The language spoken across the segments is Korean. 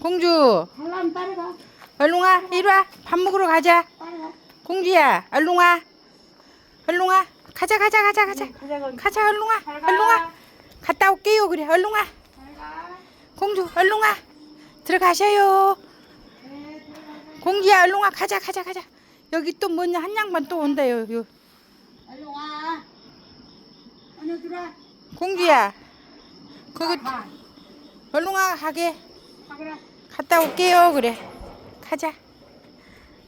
공주 잘라면 따라가. 얼룽아 이리 와 밥 먹으러 가자. 공주야 얼룽아 얼룽아 가자 가자 가자 가자 가자, 얼룽아. 얼룽아 갔다 올게요 그래 얼룽아. 공주 얼룽아 들어가셔요 네, 들어가. 공주야 얼룽아 가자 가자 가자 여기 또 뭐냐 한 양반 또 온다 요 요. 얼른 와. 어느 들어. 공주야 그거 가. 얼룽아 가게 가거라. 갔다 올게요. 그래. 가자.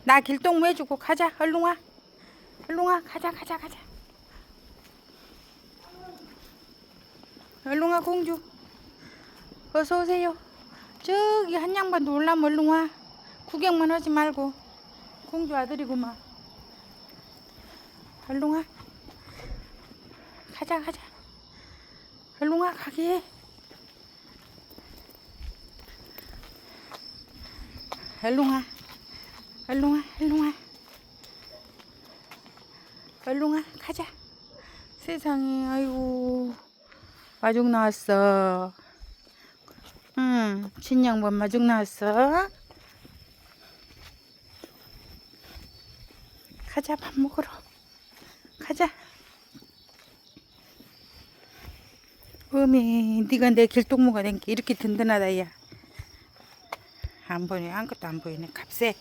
나 길동무 해주고 가자. 얼룽아. 얼룽아 가자 가자 가자. 얼룽아 공주. 어서 오세요. 저기 한 양반도 올라면 얼룽아. 구경만 하지 말고. 공주 아들이구만. 얼룽아. 가자 가자. 얼룽아 가게 얼룽아. 얼룽아 얼룽아. 얼룽아 가자. 세상에 아이고. 마중 나왔어. 응 진양반 마중 나왔어. 가자 밥 먹으러. 가자. 어미 네가 내 길동무가 된 게 이렇게 든든하다 야 안 보이네. 아무것도 안 보이네. 값세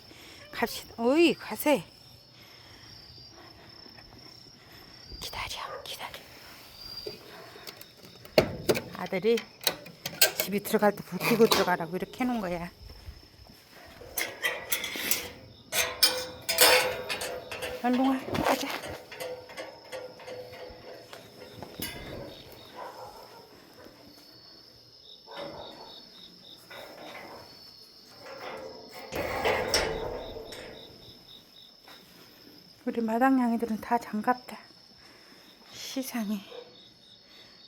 갑시다 어이 가세 기다려 기다려. 아들이 집에 들어갈 때 버티고 들어가라고 이렇게 해놓은 거야. 얼룽아 가자 우리 마당냥이들은 다 장갑다. 시상해.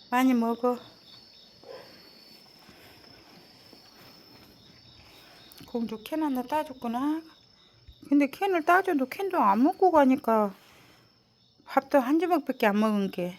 많이 먹어. 공주 캔 하나 따줬구나. 근데 캔을 따줘도 캔도 안 먹고 가니까 밥도 한 주먹밖에 안 먹은 게.